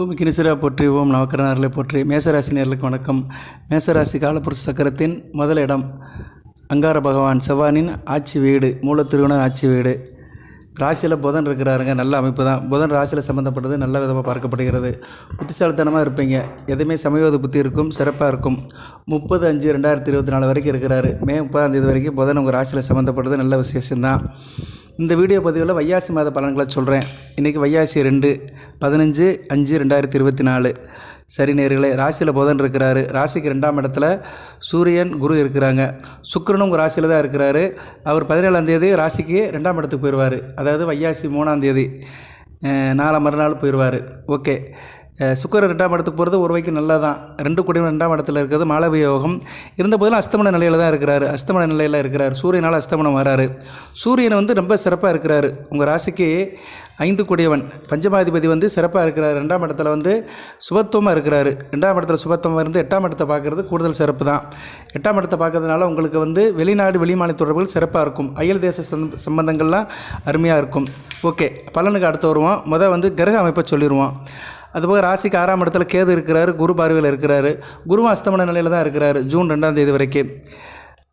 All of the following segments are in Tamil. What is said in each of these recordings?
ஓம் கினிசுரா போற்றி ஓம் நவக்கரனார்களை போற்றி. மேசராசி நேர்களுக்கு வணக்கம். மேசராசி காலப்புருஷ சக்கரத்தின் முதல் இடம் அங்கார பகவான் செவ்வானின் ஆட்சி வீடு மூலத்திருவனர் ஆட்சி வீடு. ராசியில் புதன் இருக்கிறாருங்க நல்ல அமைப்பு தான். புதன் ராசியில் சம்மந்தப்பட்டது நல்ல விதமாக பார்க்கப்படுகிறது. புத்திசாலித்தனமாக இருப்பீங்க. எதுவுமே சமயோத புத்தி இருக்கும் சிறப்பாக இருக்கும். முப்பது அஞ்சு ரெண்டாயிரத்தி இருபத்தி நாலு வரைக்கும் இருக்கிறாரு. மே முப்பதாம் தேதி வரைக்கும் புதன் உங்கள் ராசியில் சம்மந்தப்பட்டது நல்ல விசேஷம்தான். இந்த வீடியோ பதிவில் வையாசி மாத பலன்களை சொல்கிறேன் இன்றைக்கி வையாசி ரெண்டு. பதினஞ்சு அஞ்சு ரெண்டாயிரத்தி இருபத்தி நாலு. சரி நேர்களே ராசியில் புதன் இருக்கிறாரு. ராசிக்கு ரெண்டாம் இடத்துல சூரியன் குரு இருக்கிறாங்க. சுக்கரனும் உங்கள் ராசியில் தான் இருக்கிறாரு. அவர் பதினேழாம் தேதி ராசிக்கு ரெண்டாம் இடத்துக்கு போயிடுவார். அதாவது வையாசி மூணாம் தேதி நாலாம் மறுநாள் போயிடுவார். ஓகே. சுக்கிரன் ரெண்டாம் இடத்துக்கு போகிறது ஒரு வகைக்கு நல்லா தான் ரெண்டு குடியும் ரெண்டாம் இடத்துல இருக்கிறது மாளவிய யோகம் இருந்த போதிலும் அஸ்தமன நிலையில் தான் இருக்கிறாரு. அஸ்தமன நிலையில் இருக்கிறார். சூரியனால் அஸ்தமனம் வராரு. சூரியன் வந்து ரொம்ப சிறப்பாக இருக்கிறாரு. உங்கள் ராசிக்கு ஐந்து குடியவன். பஞ்சமாதிபதி வந்து சிறப்பாக இருக்கிறார். ரெண்டாம் இடத்துல வந்து சுபத்துவமாக இருக்கிறாரு. ரெண்டாம் இடத்துல சுபத்துவம் இருந்து எட்டாம் இடத்தை பார்க்குறது கூடுதல் சிறப்பு தான் எட்டாம் இடத்தை பார்க்கறதுனால உங்களுக்கு வந்து வெளிநாடு வெளிமாநில தொடர்புகள் சிறப்பாக இருக்கும். அயல் தேச சம்பந்தங்கள்லாம் அருமையாக இருக்கும். ஓகே பலனுக்கு அடுத்து வருவோம். முதல் வந்து கிரக அமைப்பை சொல்லிடுவோம் அதுபோக ராசிக்கு ஆறாம் இடத்துல கேது இருக்கிறாரு குரு பார்வையில் இருக்கிறாரு. குருவும் அஸ்தமன நிலையில் தான் இருக்கிறாரு ஜூன் ரெண்டாம் தேதி வரைக்கும்.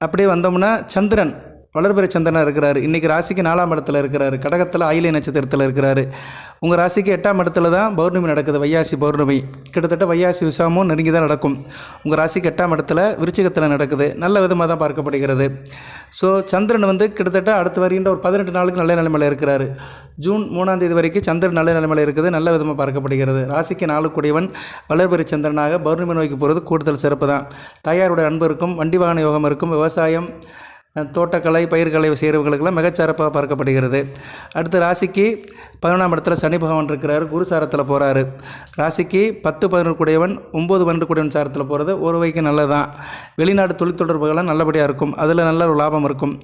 அப்படியே வந்தோம்னா சந்திரன் வளர்பிறை சந்திரனாக இருக்கிறாரு. இன்றைக்கி ராசிக்கு நாலாம் இடத்துல இருக்கிறாரு. கடகத்தில் ஆயிலை நட்சத்திரத்தில் இருக்கிறாரு. உங்கள் ராசிக்கு எட்டாம் இடத்துல தான் பௌர்ணமி நடக்குது. வையாசி பௌர்ணமி. கிட்டத்தட்ட வையாசி விசாமும் நெருங்கி தான் நடக்கும். உங்கள் ராசிக்கு எட்டாம் இடத்துல விருச்சிகத்தில் நடக்குது. நல்ல விதமாக தான் பார்க்கப்படுகிறது. ஸோ சந்திரன் வந்து கிட்டத்தட்ட அடுத்து வருகின்ற ஒரு பதினெட்டு நாளுக்கு நல்ல நிலைமையில் இருக்கிறாரு. ஜூன் மூணாம் தேதி வரைக்கும் சந்திரன் நல்ல நிலைமையில் இருக்குது. நல்ல விதமாக பார்க்கப்படுகிறது. ராசிக்கு நாலு கூடியவன் வளர்பிறை சந்திரனாக பௌர்ணமி நோய்க்கு போகிறது கூடுதல் சிறப்பு தான் தாயாருடைய அன்பு இருக்கும். வண்டி வாகன யோகம் இருக்கும். விவசாயம் தோட்டக்கலை பயிர்கலை செய்கிறவங்களுக்கெல்லாம் மிகச்சிறப்பாக பார்க்கப்படுகிறது. அடுத்து ராசிக்கு பதினொன்றாம் இடத்துல சனி பகவான் இருக்கிறார் குரு சாரத்தில் போகிறாரு ராசிக்கு பத்து பதினொரு கூடியவன் ஒம்பது பன்னெண்டு கூடியவன் சாரத்தில் போகிறது ஒரு வைக்கு நல்லதான் வெளிநாடு தொழில் தொடர்புகள்லாம் நல்லபடியாக இருக்கும். அதில் நல்ல ஒரு லாபம் இருக்கும்.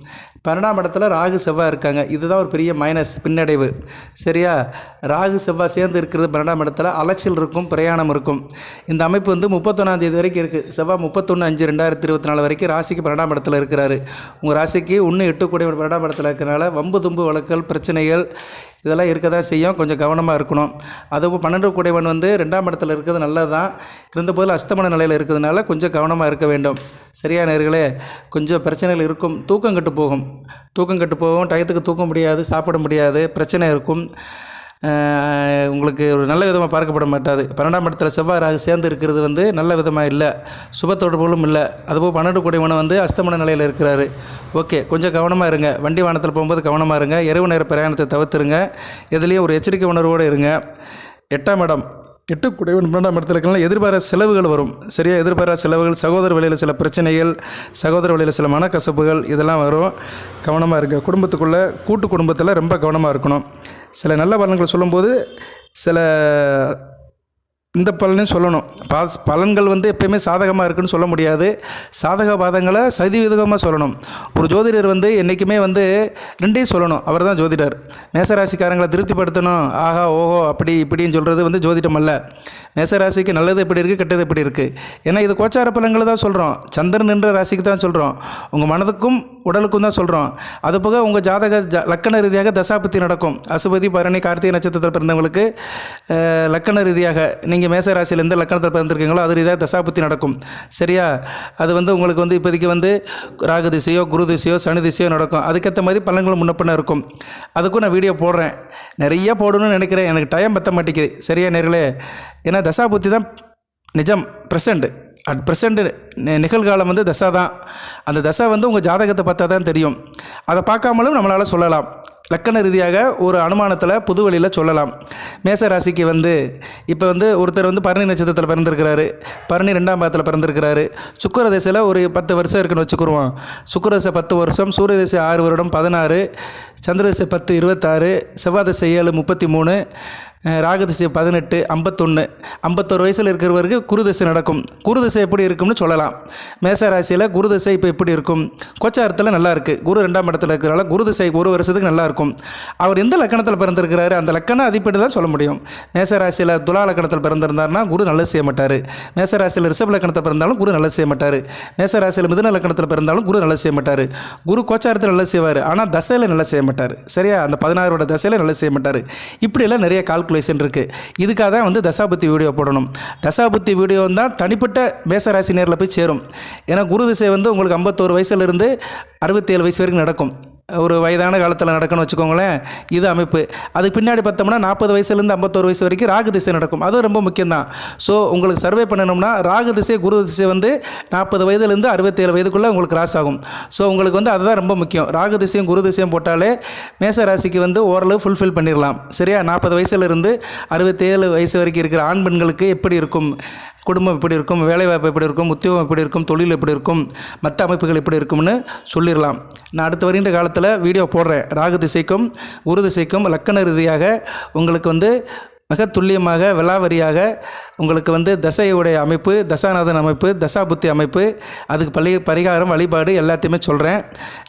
பன்னெண்டாம் இடத்துல ராகு செவ்வாய் இருக்காங்க. இதுதான் ஒரு பெரிய மைனஸ் பின்னடைவு. சரியா? ராகு செவ்வாய் சேர்ந்து இருக்கிறது பன்னெண்டாம் இடத்துல அலைச்சல் இருக்கும் பிரயாணம் இருக்கும். இந்த அமைப்பு வந்து முப்பத்தொன்னாந்தேதி வரைக்கும் இருக்குது செவ்வாய் முப்பத்தொன்று அஞ்சு ரெண்டாயிரத்தி இருபத்தி நாலு வரைக்கும் ராசிக்கு பன்னெண்டாம் இடத்துல இருக்கிறாரு. உங்கள் ராசிக்கு ஒன்று எட்டு ஒரு பன்னெண்டாம் படத்தில் இருக்கிறனால வம்பு தும்பு வழக்கல் பிரச்சனைகள் இதெல்லாம் இருக்க தான் செய்யும். கொஞ்சம் கவனமாக இருக்கணும். அதுவும் பன்னெண்டு கூடையவன் வந்து ரெண்டாம் இடத்துல இருக்கிறது நல்லது தான் இருந்தபோதில் அஸ்தமன நிலையில் இருக்கிறதுனால கொஞ்சம் கவனமாக இருக்க வேண்டும். சரியா நேர்களே கொஞ்சம் பிரச்சனைகள் இருக்கும். தூக்கம் கெட்டு போகும். தூக்கம் கெட்டு போகும். டயத்துக்கு தூக்க முடியாது சாப்பிட முடியாது பிரச்சனை இருக்கும். உங்களுக்கு ஒரு நல்ல விதமாக பார்க்கப்பட மாட்டாது. பன்னெண்டாம் இடத்துல செவ்வாய் ராகு சேர்ந்து இருக்கிறது வந்து நல்ல விதமாக இல்லை. சுப தொடர்புகளும் இல்லை. அதுபோல் பன்னெண்டு கூடியவனை வந்து அஸ்தமன நிலையில் இருக்கிறாரு. ஓகே கொஞ்சம் கவனமாக இருங்க. வண்டி வானத்தில் போகும்போது கவனமாக இருங்க. இரவு நேர பிரயாணத்தை தவிர்த்துருங்க. எதுலேயும் ஒரு எச்சரிக்கை உணர்வோடு இருங்க. எட்டாம் இடம். எட்டு குடைவன் பன்னெண்டாம் இடத்துல இருக்கலாம் எதிர்பாராத செலவுகள் வரும். சரியா? எதிர்பாராத செலவுகள் சகோதர வழியில் சில பிரச்சனைகள் சகோதர வழியில் சில மனக்கசப்புகள் இதெல்லாம் வரும். கவனமாக இருங்க. குடும்பத்துக்குள்ளே கூட்டு குடும்பத்தில் ரொம்ப கவனமாக இருக்கணும். சில நல்ல பலன்களை சொல்லும்போது சில இந்த பலனையும் சொல்லணும். பாஸ் பலன்கள் வந்து எப்பயுமே சாதகமாக இருக்குன்னு சொல்ல முடியாது. சாதக பாதங்களை சதிவிதமாக சொல்லணும். ஒரு ஜோதிடர் வந்து என்றைக்குமே வந்து ரெண்டையும் சொல்லணும். அவர் தான் ஜோதிடர். மேசராசிக்காரங்களை திருப்திப்படுத்தணும். ஆஹா ஓஹோ அப்படி இப்படின்னு சொல்கிறது வந்து ஜோதிடம் அல்ல. மேசராசிக்கு நல்லது எப்படி இருக்குது கெட்டது எப்படி இருக்குது ஏன்னா இது கோச்சார பலன்களை தான் சொல்கிறோம் சந்திரன் என்ற ராசிக்கு தான் சொல்கிறோம் உங்கள் மனதுக்கும் உடலுக்கும் தான் சொல்கிறோம் அது போக உங்கள் ஜாதக ஜ லக்கண ரீதியாக தசாபத்தி நடக்கும். அசுபதி பரணி கார்த்திகை நட்சத்திரத்தில் பிறந்தவங்களுக்கு லக்கண ரீதியாக நீங்கள் மேச ராசியிலேருந்து லக்கணத்தில் பிறந்திருக்கீங்களோ அது ரீதியாக தசாபத்தி நடக்கும். சரியா? அது வந்து உங்களுக்கு வந்து இப்போதைக்கு வந்து ராகு திசையோ குரு திசையோ சனி திசையோ நடக்கும். அதுக்கேற்ற மாதிரி பலன்கள் முன்னப்பின இருக்கும். அதுக்கும் நான் வீடியோ போடுறேன். நிறைய போடணும்னு நினைக்கிறேன். எனக்கு டைம் பற்ற மாட்டேங்குது. சரியா நேர்களே? ஏன்னா தசாபுத்தி தான் நிஜம் ப்ரெசண்ட்டு அட் ப்ரெசண்ட் நிகழ்காலம் வந்து தசா தான். அந்த தசை வந்து உங்கள் ஜாதகத்தை பார்த்தா தான் தெரியும். அதை பார்க்காமலும் நம்மளால் சொல்லலாம். லக்கண ரீதியாக ஒரு அனுமானத்தில் புது வழியில் சொல்லலாம். மேச ராசிக்கு வந்து இப்போ வந்து ஒருத்தர் வந்து பரணி நட்சத்திரத்தில் பிறந்திருக்கிறாரு. பரணி ரெண்டாம் பாதத்தில் பிறந்திருக்கிறாரு. சுக்கர திசையில் ஒரு பத்து வருஷம் இருக்குன்னு வச்சுக்கிருவோம். சுக்கர தசை பத்து வருஷம் சூரிய தசை ஆறு வருடம் பதினாறு சந்திர தசை பத்து இருபத்தாறு செவ்வாய் தசை ஏழு முப்பத்தி மூணு ராகதிசை பதினெட்டு ஐம்பத்தொன்று ஐம்பத்தொரு வயசில் இருக்கிறவருக்கு குருதிசை நடக்கும். குருதிசை எப்படி இருக்கும்னு சொல்லலாம். மேச ராசியில் குரு இப்போ எப்படி இருக்கும்? கோச்சாரத்தில் நல்லா இருக்குது குரு ரெண்டாம் இடத்துல இருக்கிறனால குருதிசை ஒரு வருஷத்துக்கு நல்லா இருக்கும். அவர் எந்த லக்கணத்தில் பிறந்திருக்கிறாரு? அந்த லக்கணம் அதிப்படி தான் சொல்ல முடியும். மேச ராசியில் துலா லக்கணத்தில் பிறந்திருந்தார்னா குரு நல்லது செய்ய மாட்டார். மேச ராசியில் ரிஷப் லக்கணத்தில் பிறந்தாலும் குரு நல்லது செய்ய மாட்டார். மேச ராசியில் மிதுன லக்கணத்தில் பிறந்தாலும் குரு நல்லது செய்ய மாட்டார். குரு கோச்சாரத்தில் நல்லது செய்வார். ஆனால் தசையில் நல்லா செய்ய மாட்டார். சரியா? அந்த பதினாறோட தசையில் நல்லது செய்ய மாட்டார். இப்படியெல்லாம் நிறைய கால்குலேட் கால்குலேஷன் இருக்குது இதுக்காக தான் வந்து தசாபுத்தி வீடியோ போடணும். தசாபுத்தி வீடியோ தான் தனிப்பட்ட மேசராசி நேரில் போய் சேரும். ஏன்னா குரு திசை வந்து உங்களுக்கு ஐம்பத்தோரு வயசுலேருந்து அறுபத்தேழு வயசு வரைக்கும் நடக்கும். ஒரு வயதான காலத்தில் நடக்கும்னு வச்சுக்கோங்களேன் இது அமைப்பு. அதுக்கு பின்னாடி பார்த்தோம்னா நாற்பது வயசுலேருந்து ஐம்பத்தோரு வயசு வரைக்கும் ராகு திசை நடக்கும். அது ரொம்ப முக்கியம்தான். ஸோ உங்களுக்கு சர்வே பண்ணணும்னா ராகு திசை குரு திசை வந்து நாற்பது வயதுலேருந்து அறுபத்தேழு வயதுக்குள்ளே உங்களுக்கு கிராஸ் ஆகும். ஸோ உங்களுக்கு வந்து அதுதான் ரொம்ப முக்கியம். ராகு திசையும் குரு திசையும் போட்டாலே மேச ராசிக்கு வந்து ஓரளவு ஃபுல்ஃபில் பண்ணிடலாம். சரியா? நாற்பது வயசுலேருந்து அறுபத்தேழு வயசு வரைக்கும் இருக்கிற ஆண் பெண்களுக்கு எப்படி இருக்கும்? குடும்பம் எப்படி இருக்கும் வேலைவாய்ப்பு எப்படி இருக்கும் உத்தியோகம் எப்படி இருக்கும் தொழில் எப்படி இருக்கும் மற்ற அமைப்புகள் எப்படி இருக்கும்னு சொல்லிடலாம். நான் அடுத்து வருகின்ற காலத்தில் வீடியோ போடுறேன். ராகு திசைக்கும் குரு திசைக்கும் லக்கண ரீதியாக உங்களுக்கு வந்து மிக துல்லியமாக விலாவரியாக உங்களுக்கு வந்து தசையுடைய அமைப்பு தசாநாதன் அமைப்பு தசாபுத்தி அமைப்பு அதுக்கு பள்ளி பரிகாரம் வழிபாடு எல்லாத்தையுமே சொல்கிறேன்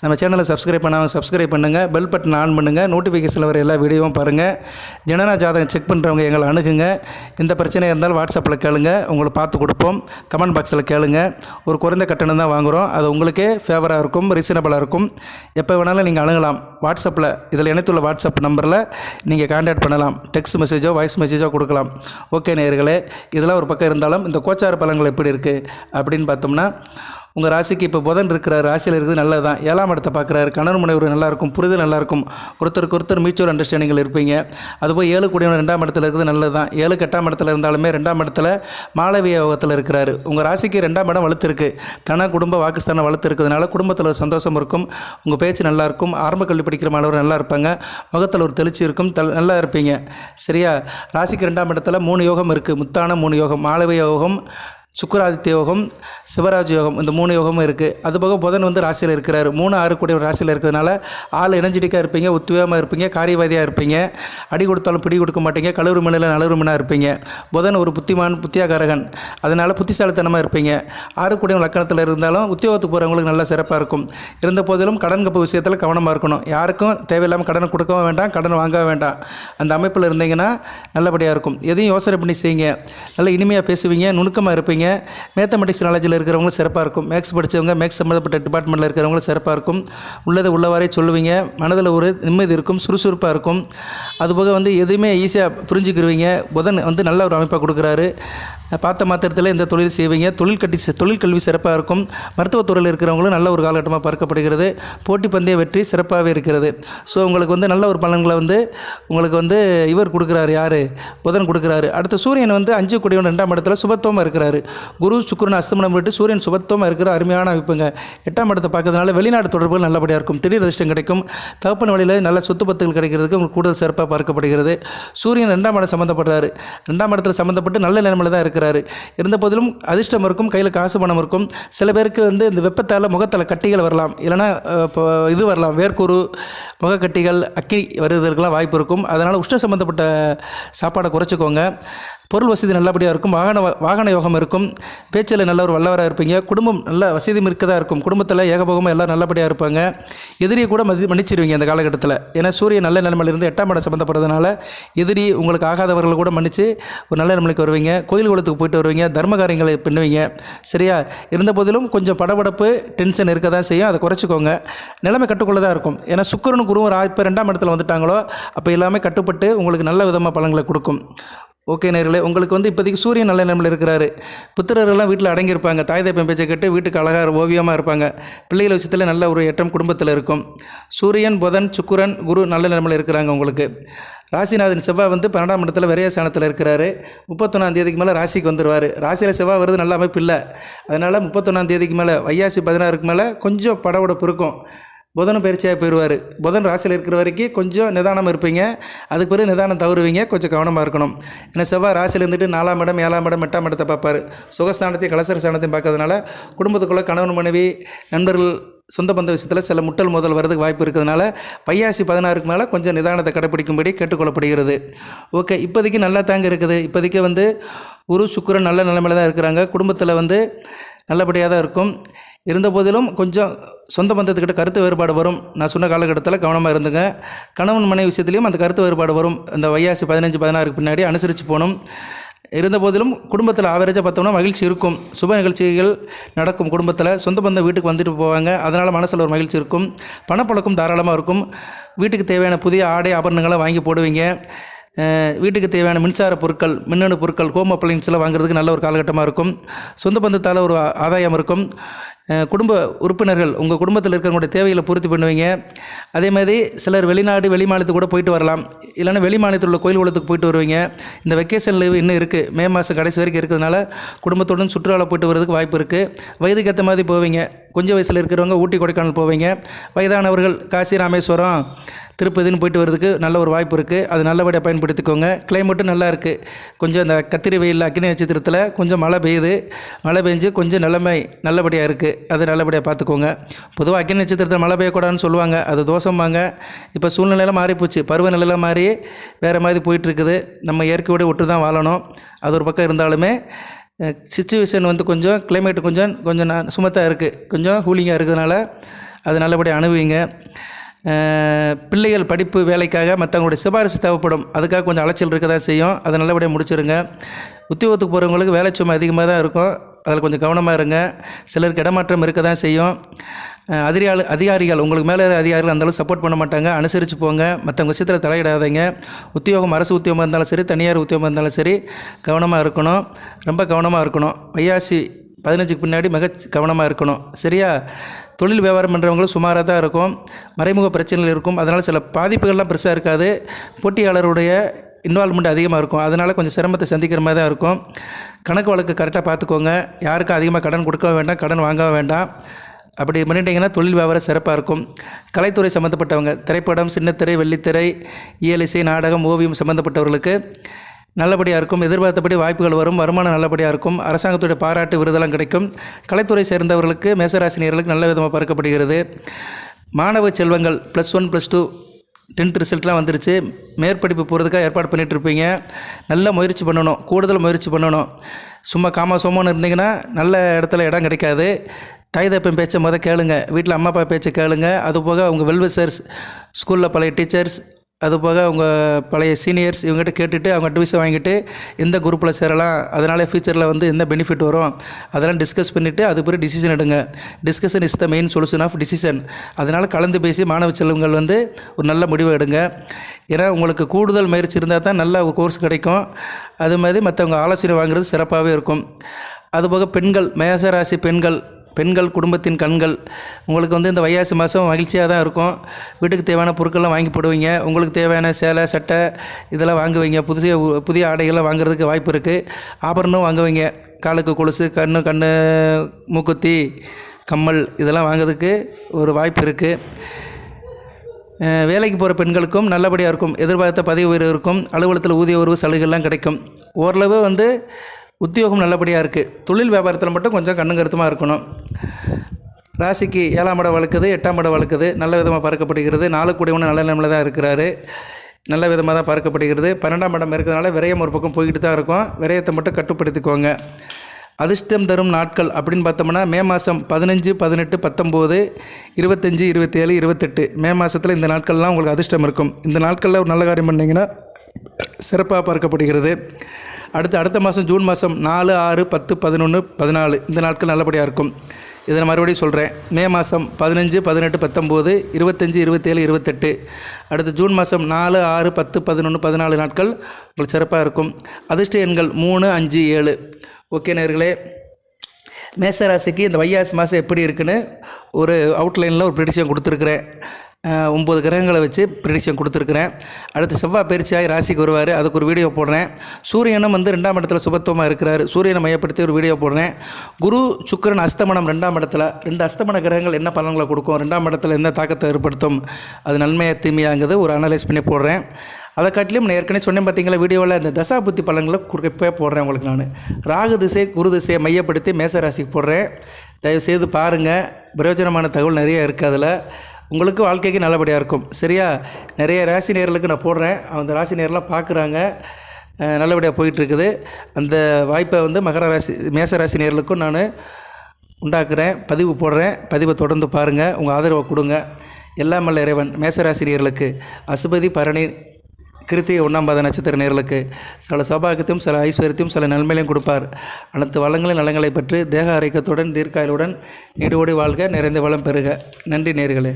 நம்ம சேனலை சப்ஸ்கிரைப் பண்ணாமல் சப்ஸ்கிரைப் பண்ணுங்கள் பெல் பட்டன் ஆன் பண்ணுங்கள் நோட்டிஃபிகேஷனில் வர எல்லா வீடியோவும் பாருங்கள் ஜனனா ஜாதகம் செக் பண்ணுறவங்க எங்களை அணுகுங்க. இந்த பிரச்சனை இருந்தாலும் வாட்ஸ்அப்பில் கேளுங்க உங்களுக்கு பார்த்து கொடுப்போம். கமெண்ட் பாக்ஸில் கேளுங்க. ஒரு குறைந்த கட்டணம் தான் வாங்குகிறோம் அது உங்களுக்கே ஃபேவராக இருக்கும் ரீசனபிளாக இருக்கும். எப்போ வேணாலும் நீங்கள் அணுகலாம். வாட்ஸ்அப்பில் இதில் இணைத்துள்ள வாட்ஸ்அப் நம்பரில் நீங்கள் கான்டாக்ட் பண்ணலாம். டெக்ஸ்ட் மெசேஜோ வாய்ஸ் மெசேஜோ கொடுக்கலாம். ஓகே நேயர்களே இதெல்லாம் ஒரு பக்கம் இருந்தாலும் இந்த கோச்சார பலன்கள் எப்படி இருக்குது அப்படின்னு பார்த்தோம்னா உங்கள் ராசிக்கு இப்போ புதன் இருக்கிறார் ராசியில் இருக்கிறது நல்லது தான் ஏழாம் இடத்தை பார்க்குறாரு கணவன் முனைவர் நல்லாயிருக்கும் புரிதல் நல்லாயிருக்கும். ஒருத்தருக்கு ஒருத்தர் மியூச்சுவல் அண்டர்ஸ்டாண்டிங்கில் இருப்பீங்க. அதுபோல் ஏழு கூடியவன் ரெண்டாம் இடத்துல இருக்கிறது நல்லது தான் ஏழு கெட்டாம் இடத்துல இருந்தாலுமே ரெண்டாம் இடத்துல மாளவிய யோகத்தில் இருக்கிறார். உங்கள் ராசிக்கு ரெண்டாம் இடம் வலுத்திருக்கு. தன குடும்ப வாக்குஸ்தானம் வலுத்து இருக்கிறதுனால குடும்பத்தில் சந்தோஷம் இருக்கும். உங்கள் பேச்சு நல்லாயிருக்கும். ஆரம்ப கல்வி படிக்கிற மாணவர் நல்லா இருப்பாங்க. முகத்தில் ஒரு தெளிச்சி இருக்கும். தல் நல்லா இருப்பீங்க. சரியா? ராசிக்கு ரெண்டாம் இடத்துல மூணு யோகம் இருக்குது முத்தான மூணு யோகம் மாளவிய யோகம் சுக்கராதித்ய யோகம் சிவராஜ் யோகம் இந்த மூணு யோகமும் இருக்குது அதுபோக புதன் வந்து ராசியில் இருக்கிறார். மூணு ஆறு கூடிய ஒரு ராசியில் இருக்கிறதுனால ஆள் எனர்ஜெட்டிக்காக இருப்பீங்க உத்வேகமாக இருப்பீங்க காரியவாதியாக இருப்பீங்க. அடி கொடுத்தாலும் பிடி கொடுக்க மாட்டீங்க கழுவுறு மணியில் நலவுறு மனாக இருப்பீங்க. புதன் ஒரு புத்திமான் புத்தியாகாரகன். அதனால் புத்திசாலித்தனமாக இருப்பீங்க. ஆறு கூடிய லக்கணத்தில் இருந்தாலும் உத்தியோகத்துக்கு போகிறவங்களுக்கு நல்லா சிறப்பாக இருக்கும். இருந்த போதிலும் கடன் கப்பு விஷயத்தில் கவனமாக இருக்கணும். யாருக்கும் தேவையில்லாமல் கடன் கொடுக்கவும் வேண்டாம் கடன் வாங்க வேண்டாம். அந்த அமைப்பில் இருந்தீங்கன்னா நல்லபடியாக இருக்கும். எதையும் யோசனை பண்ணி செய்யுங்க. நல்ல இனிமையாக பேசுவீங்க நுணுக்கமாக இருப்பீங்க. மேத்தமெட்டிக்ஸ் நாலேஜில் இருக்கிறவங்களும் சிறப்பாக இருக்கும். மேக்ஸ் படித்தவங்க மேக்ஸ் சம்மந்தப்பட்ட டிபார்ட்மெண்ட்டில் இருக்கிறவங்களும் சிறப்பாக இருக்கும். உள்ளதை உள்ளவாறே சொல்லுவீங்க. மனதில் ஒரு நிம்மதி இருக்கும் சுறுசுறுப்பாக இருக்கும். அதுபோக வந்து எதுவுமே ஈஸியாக புரிஞ்சுக்கிருவீங்க. புதன் வந்து நல்ல ஒரு அமைப்பாக கொடுக்குறாரு. பார்த்த மாத்திரத்தில் இந்த தொழில் செய்வீங்க. தொழில் கட்டி தொழில் கல்வி சிறப்பாக இருக்கும். மருத்துவத்துறையில் இருக்கிறவங்களும் நல்ல ஒரு காலகட்டமாக பார்க்கப்படுகிறது. போட்டி பந்தய வெற்றி சிறப்பாகவே இருக்கிறது. ஸோ உங்களுக்கு வந்து நல்ல ஒரு பலன்களை வந்து உங்களுக்கு வந்து இவர் கொடுக்குறாரு யார்? புதன் கொடுக்குறாரு. அடுத்து சூரியன் வந்து அஞ்சு குடிவன் ரெண்டாம் இடத்துல சுபத்துவமாக இருக்கிறாரு. குரு சுக்கிரன் அஸ்தமனம் விட்டு சூரியன் சுபத்துவமாக இருக்கிற அருமையான அமைப்புங்க. எட்டாம் இடத்தை பார்க்கறதுனால வெளிநாடு தொடர்புகள் நல்லபடியாக இருக்கும். திடீர் அதிர்ஷ்டம் கிடைக்கும். தகப்பன் வழியில் நல்ல சொத்து பத்துகள் கிடைக்கிறதுக்கு உங்களுக்கு கூடுதல் சிறப்பாக பார்க்கப்படுகிறது. சூரியன் ரெண்டாம் இடம் சம்மந்தப்படுறாரு ரெண்டாம் இடத்துல சம்மந்தப்பட்டு நல்ல நிலைமையில் தான் இருக்கிறார். இருந்த போதிலும் அதிர்ஷ்டம் இருக்கும் கையில் காசு பணம் இருக்கும். சில பேருக்கு வந்து இந்த வெப்பத்தால் முகத்தில் கட்டிகள் வரலாம். இல்லைன்னா இப்போ இது வரலாம். வேர்க்கூறு முகக்கட்டிகள் அக்கி வருவதற்கெல்லாம் வாய்ப்பு இருக்கும். அதனால் உஷ்ண சம்மந்தப்பட்ட சாப்பாடை குறைச்சிக்கோங்க. பொருள் வசதி நல்லபடியாக இருக்கும் வாகன வாகன யோகம் இருக்கும் பேச்சில் நல்ல ஒரு வல்லவராக இருப்பீங்க குடும்பம் நல்ல வசதி மிக்கதாக இருக்கும் குடும்பத்தில் ஏகபோகமாக எல்லாம் நல்லபடியாக இருப்பாங்க எதிரியை கூட மதி மன்னிச்சிருவீங்க அந்த காலகட்டத்தில். ஏன்னா சூரியன் நல்ல நிலைமையிலிருந்து எட்டாம் இடம் சம்மந்தப்படுறதுனால எதிரி உங்களுக்கு ஆகாதவர்களை கூட மன்னித்து ஒரு நல்ல நிலைமைக்கு வருவீங்க கோயில் குளத்துக்கு போயிட்டு வருவீங்க தர்ம காரியங்களை பண்ணுவீங்க சரியா? இருந்த போதிலும் கொஞ்சம் படபடப்பு டென்ஷன் இருக்க தான் செய்யும் அதை குறைச்சிக்கோங்க. நிலைமை கட்டுக்குள்ளே தான் இருக்கும். ஏன்னா சுக்கரனு குருவும் இப்போ ரெண்டாம் இடத்துல வந்துட்டாங்களோ அப்போ எல்லாமே கட்டுப்பட்டு உங்களுக்கு நல்ல விதமாக பலன்களை கொடுக்கும். ஓகே நேர்களே உங்களுக்கு வந்து இப்போதைக்கு சூரியன் நல்ல நிலமில் இருக்கிறாரு. புத்திரர்கள்லாம் வீட்டில் அடங்கியிருப்பாங்க. தாய் தப்பம் பேச்சை கேட்டு வீட்டுக்கு அழகாக ஓவியமாக இருப்பாங்க. பிள்ளைகள் விஷயத்தில் நல்ல ஒரு ஏற்றம் குடும்பத்தில் இருக்கும். சூரியன் புதன் சுக்குரன் குரு நல்ல நிலமில் இருக்கிறாங்க உங்களுக்கு. ராசிநாதன் செவ்வாய் வந்து பன்னெண்டாம் இடத்துல விரைய ஸ்தானத்தில் இருக்கிறாரு. முப்பத்தொன்னாம் தேதிக்கு மேலே ராசிக்கு வந்துடுவார் ராசியில் செவ்வாய் வருது நல்ல அமைப்பு இல்லை. அதனால் முப்பத்தொன்னாம் தேதிக்கு மேலே வையாசி பதினாறுக்கு மேலே கொஞ்சம் படபடப்பு இருக்கும். புதனும் பயிற்சியாக போயிடுவார். புதன் ராசியில் இருக்கிற வரைக்கும் கொஞ்சம் நிதானம் இருப்பீங்க. அதுக்கு பிறகு நிதானம் தவறுவீங்க. கொஞ்சம் கவனமாக இருக்கணும். ஏன்னா செவ்வாய் ராசியில் இருந்துட்டு நாலாம் இடம் ஏழாம் இடம் எட்டாம் இடத்தை பார்ப்பார். சுகஸ்தானத்தையும் கலசர ஸ்தானத்தையும் பார்க்கறதுனால குடும்பத்துக்குள்ளே கணவன் மனைவி நண்பர்கள் சொந்த பந்த விஷயத்தில் சில முட்டல் முதல் வரதுக்கு வாய்ப்பு இருக்கிறதுனால பையாசி பதினாறுக்கு மேலே கொஞ்சம் நிதானத்தை கடைப்பிடிக்கும்படி கேட்டுக்கொள்ளப்படுகிறது. ஓகே இப்போதைக்கு நல்லா தாங்க இருக்குது. இப்போதைக்கு வந்து குரு சுக்கரன் நல்ல நிலைமையில் தான் இருக்கிறாங்க. குடும்பத்தில் வந்து நல்லபடியாக தான் இருக்கும். இருந்த போதிலும் கொஞ்சம் சொந்த பந்தத்துக்கிட்ட கருத்து வேறுபாடு வரும். நான் சொன்ன காலகட்டத்தில் கவனமாக இருந்துங்க. கணவன் மனைவி விஷயத்துலையும் அந்த கருத்து வேறுபாடு வரும். இந்த வையாசி பதினஞ்சு பதினாறுக்கு பின்னாடி அனுசரித்து போகணும். இருந்த போதிலும் குடும்பத்தில் ஆவரேஜாக பார்த்தோம்னா மகிழ்ச்சி இருக்கும். சுப நிகழ்ச்சிகள் நடக்கும் குடும்பத்தில். சொந்த பந்தம் வீட்டுக்கு வந்துட்டு போவாங்க. அதனால் மனசில் ஒரு மகிழ்ச்சி இருக்கும். பணப்பழக்கம் தாராளமாக இருக்கும். வீட்டுக்கு தேவையான புதிய ஆடை ஆபரணங்களை வாங்கி போடுவீங்க. வீட்டுக்கு தேவையான மின்சார பொருட்கள் மின்னணு பொருட்கள் ஹோம் அப்ளைன்ஸ்லாம் வாங்குறதுக்கு நல்ல ஒரு காலகட்டமாக இருக்கும். சொந்த பந்தத்தால் ஒரு ஆதாயம் இருக்கும். குடும்ப உறுப்பினர்கள் உங்கள் குடும்பத்தில் இருக்கிறவங்களுடைய தேவைகளை பூர்த்தி பண்ணுவீங்க. அதே மாதிரி சிலர் வெளிநாடு வெளி மாநிலத்துக்கு கூட போயிட்டு வரலாம். இல்லைன்னா வெளி மாநிலத்தில் உள்ள கோயில் குளத்துக்கு போயிட்டு வருவீங்க. இந்த வெக்கேஷன் லீவ் இன்னும் இருக்குது மே மாதம் கடைசி வரைக்கும் இருக்கிறதுனால குடும்பத்துடன் சுற்றுலா போயிட்டு வரதுக்கு வாய்ப்பு இருக்குது வயதுக்கு ஏற்ற மாதிரி போவீங்க. கொஞ்சம் வயசில் இருக்கிறவங்க ஊட்டி கொடைக்கானல் போவீங்க. வயதானவர்கள் காசி ராமேஸ்வரம் திருப்பதின்னு போயிட்டு வரதுக்கு நல்ல ஒரு வாய்ப்பு இருக்குது அது நல்லபடியாக பயன்படுத்திக்கோங்க. கிளைமேட்டும் நல்லா இருக்குது கொஞ்சம் இந்த கத்திரி வெயில் அக்னி நட்சத்திரத்தில் கொஞ்சம் மழை பெய்யுது. மழை பெஞ்சு கொஞ்சம் நிலைமை நல்லபடியாக இருக்குது அது நல்லபடியாக பார்த்துக்கோங்க. பொதுவாக அக்னி நட்சத்திரத்தில் மழை பெய்யக்கூடாதுன்னு சொல்லுவாங்க. அது தோஷம்பாங்க இப்போ சூழ்நிலையெல்லாம் மாறிப்போச்சு. பருவநிலையெல்லாம் மாறி வேறு மாதிரி போயிட்டுருக்குது. நம்ம இயற்கையோடு விட்டு தான் வாழணும். அது ஒரு பக்கம் இருந்தாலுமே சுச்சுவேஷன் வந்து கொஞ்சம் கிளைமேட் கொஞ்சம் கொஞ்சம் ந சுமத்தாக இருக்குது கொஞ்சம் கூலிங்காக இருக்கிறதுனால அது நல்லபடியாக அணுகுவீங்க. பிள்ளைகள் படிப்பு வேலைக்காக மற்றவங்களுடைய சிபாரிசு தேவைப்படும். அதுக்காக கொஞ்சம் அலைச்சல் இருக்க தான் செய்யும். அதை நல்லபடியாக முடிச்சிருங்க. உத்தியோகத்துக்கு போகிறவங்களுக்கு வேலை சுமை அதிகமாக தான் இருக்கும். அதில் கொஞ்சம் கவனமாக இருங்க. சிலருக்கு இடமாற்றம் இருக்க தான் செய்யும். அஹ் அதிகாரி அதிகாரிகள் உங்களுக்கு மேலே அதிகாரிகள் அந்தளவு சப்போர்ட் பண்ண மாட்டாங்க. அனுசரித்து போங்க. மற்றவங்க விஷயத்தில் தலையிடாதீங்க. உத்தியோகம் அரசு உத்தியோகமாக இருந்தாலும் சரி தனியார் உத்தியோகமாக இருந்தாலும் சரி கவனமாக இருக்கணும். ரொம்ப கவனமாக இருக்கணும். வையாசி பதினஞ்சுக்கு பின்னாடி மிக கவனமாக இருக்கணும். சரியா? தொழில் வியாபாரம் பண்ணுறவங்களும் சுமாராக தான் இருக்கும். மறைமுக பிரச்சனைகள் இருக்கும். அதனால் சில பாதிப்புகள்லாம் பெருசாக இருக்காது. போட்டியாளருடைய இன்வால்மெண்ட் அதிகமாக இருக்கும். அதனால் கொஞ்சம் சிரமத்தை சந்திக்கிற மாதிரி தான் இருக்கும். கணக்கு வழக்கு கரெக்டாக பார்த்துக்கோங்க. யாருக்கும் அதிகமாக கடன் கொடுக்க வேண்டாம் கடன் வாங்க வேண்டாம். அப்படி பண்ணிட்டீங்கன்னா தொழில் வியாபாரம் சிறப்பாக இருக்கும். கலைத்துறை சம்மந்தப்பட்டவங்க திரைப்படம் சின்னத்திரை வெள்ளித்திரை இயலிசை நாடகம் ஓவியம் சம்மந்தப்பட்டவர்களுக்கு நல்லபடியாக இருக்கும். எதிர்பார்த்தபடி வாய்ப்புகள் வரும். வருமானம் நல்லபடியாக இருக்கும். அரசாங்கத்துடைய பாராட்டு விருதெல்லாம் கிடைக்கும். கலைத்துறை சேர்ந்தவர்களுக்கு மேசராசினியர்களுக்கு நல்ல விதமாக பார்க்கப்படுகிறது. மாணவ செல்வங்கள் plus one plus two tenth ரிசல்ட்லாம் வந்துருச்சு. மேற்படிப்பு போகிறதுக்காக ஏற்பாடு பண்ணிகிட்ருப்பீங்க நல்ல முயற்சி பண்ணணும். கூடுதல் முயற்சி பண்ணணும். சும்மா காமா சோமான்னு இருந்தீங்கன்னா நல்ல இடத்துல இடம் கிடைக்காது. தாய்தப்பன் பேச்சை முத கேளுங்க. வீட்டில் அம்மா அப்பா பேச்சை கேளுங்க. அதுபோக அவங்க வெல்விசர்ஸ் ஸ்கூலில் பழைய டீச்சர்ஸ் அதுபோக அவங்க பழைய சீனியர்ஸ் இவங்ககிட்ட கேட்டுட்டு அவங்க அட்வைஸை வாங்கிட்டு எந்த குரூப்பில் சேரலாம். அதனால் ஃப்யூச்சரில் வந்து என்ன பெனிஃபிட் வரும்? அதெல்லாம் டிஸ்கஸ் பண்ணிவிட்டு அது பிறகு டிசிஷன் எடுங்க. Discussion is the main solution of decision அதனால் கலந்து பேசி மாணவ செல்வங்கள் வந்து ஒரு நல்ல முடிவை எடுங்க. ஏன்னா உங்களுக்கு கூடுதல் முயற்சி இருந்தால் தான் நல்ல கோர்ஸ் கிடைக்கும். அது மாதிரி மற்றவங்க ஆலோசனை வாங்குறது சிறப்பாகவே இருக்கும். அதுபோக பெண்கள் மேசராசி பெண்கள் பெண்கள் குடும்பத்தின் கண்கள் உங்களுக்கு வந்து இந்த வைகாசி மாதம் மகிழ்ச்சியாக தான் இருக்கும். வீட்டுக்கு தேவையான பொருட்கள்லாம் வாங்கி போடுவீங்க. உங்களுக்கு தேவையான சேலை சட்டை இதெல்லாம் வாங்குவீங்க. புதிய புதிய ஆடைகள்லாம் வாங்குறதுக்கு வாய்ப்பு இருக்குது ஆபரணம் வாங்குவீங்க. காலுக்கு கொலுசு கண்ணு கண்ணு மூக்குத்தி கம்மல் இதெல்லாம் வாங்குறதுக்கு ஒரு வாய்ப்பு இருக்குது வேலைக்கு போகிற பெண்களுக்கும் நல்லபடியாக இருக்கும். எதிர்பார்த்த பதவி உயர்வு இருக்கும். அலுவலகத்தில் ஊதிய உறவு சலுகைலாம் கிடைக்கும். ஓரளவு வந்து உத்தியோகம் நல்லபடியாக இருக்குது தொழில் வியாபாரத்தில் மட்டும் கொஞ்சம் கண்ணு கருத்துமாக இருக்கணும். ராசிக்கு ஏழாம் இடம் வளர்க்குது எட்டாம் இடம் வளர்க்குது. நல்ல விதமாக பார்க்கப்படுகிறது. நாலு கூடியவனும் நல்ல நிலைமையில் தான் இருக்கிறாரு. நல்ல விதமாக தான் பார்க்கப்படுகிறது. பன்னெண்டாம் இடம் இருக்கிறதுனால விரயம் ஒரு பக்கம் போய்கிட்டு தான் இருக்கும். விரயத்தை மட்டும் கட்டுப்படுத்திக்கோங்க. அதிர்ஷ்டம் தரும் நாட்கள் அப்படின்னு பார்த்தோம்னா மே மாதம் பதினஞ்சு பதினெட்டு பத்தொம்போது இருபத்தஞ்சி இருபத்தேழு இருபத்தெட்டு. மே மாதத்தில் இந்த நாட்கள்லாம் உங்களுக்கு அதிர்ஷ்டம் இருக்கும். இந்த நாட்களில் ஒரு நல்ல காரியம் பண்ணிங்கன்னா சிறப்பாக பார்க்கப்படுகிறது. அடுத்து அடுத்த மாதம் ஜூன் மாதம் நாலு ஆறு பத்து பதினொன்று பதினாலு இந்த நாட்கள் நல்லபடியாக இருக்கும். இதை நான் மறுபடியும் சொல்கிறேன் மே மாதம் பதினஞ்சு பதினெட்டு பத்தொம்போது இருபத்தஞ்சி இருபத்தேழு இருபத்தெட்டு. அடுத்து ஜூன் மாதம் நாலு ஆறு பத்து பதினொன்று பதினாலு நாட்கள் உங்களுக்கு சிறப்பாக இருக்கும். அதிர்ஷ்ட எண்கள் மூணு அஞ்சு ஏழு. ஓகே நேர்களே மேசராசிக்கு இந்த வையாசி மாதம் எப்படி இருக்குன்னு ஒரு அவுட்லைனில் ஒரு ப்ரெடிஷன் கொடுத்துருக்குறேன். ஒம்பது கிரகங்களை வச்சு ப்ரிடிக்ஷன் கொடுத்துருக்குறேன். அடுத்து செவ்வாய் பயிற்சியாகி ராசிக்கு வருவார். அதுக்கு ஒரு வீடியோ போடுறேன். சூரியனும் வந்து ரெண்டாம் இடத்துல சுபத்துவமாக இருக்கிறாரு. சூரியனை மையப்படுத்தி ஒரு வீடியோ போடுறேன். குரு சுக்கிரன் அஸ்தமனம் ரெண்டாம் இடத்துல. ரெண்டு அஸ்தமன கிரகங்கள் என்ன பலன்களை கொடுக்கும்? ரெண்டாம் இடத்துல என்ன தாக்கத்தை ஏற்படுத்தும்? அது நன்மையாக தீமையாங்கிறது ஒரு அனலைஸ் பண்ணி போடுறேன். அதை காட்டிலும் நான் ஏற்கனவே சொன்னேன் பார்த்தீங்களா வீடியோவில் இந்த தசாபுத்தி பலன்களை குறிப்பாக போடுறேன் உங்களுக்கு நான். ராகு திசை குரு திசையை மையப்படுத்தி மேசராசிக்கு போடுறேன். தயவுசெய்து பாருங்கள் பிரயோஜனமான தகவல் நிறைய இருக்குது அதில். உங்களுக்கு வாழ்க்கைக்கு நல்லபடியாக இருக்கும். சரியா? நிறைய ராசி நேர்களுக்கு நான் போடுறேன். அந்த ராசி நேரெலாம் பார்க்குறாங்க நல்லபடியாக போயிட்டுருக்குது. அந்த வாய்ப்பை வந்து மகர ராசி மேச ராசி நேர்களுக்கும் நான் உண்டாக்குறேன். பதிவு போடுறேன். பதிவை தொடர்ந்து பாருங்கள் உங்கள் ஆதரவை கொடுங்க. எல்லாம் வல்ல இறைவன். மேசராசி நேர்களுக்கு அசுபதி பரணி கிருத்திகை ஒன்றாம் பாத நட்சத்திர நேர்களுக்கு சில சௌபாகியத்தையும் சில ஐஸ்வர்யத்தையும் சில நன்மையிலையும் கொடுப்பார். அனைத்து வளங்களின் நலங்களை பற்றி தேக ஆரோக்கியத்துடன் தீர்க்காயலுடன் நீடோடி வாழ்க நிறைந்த வளம் பெறுக. நன்றி நேர்களே.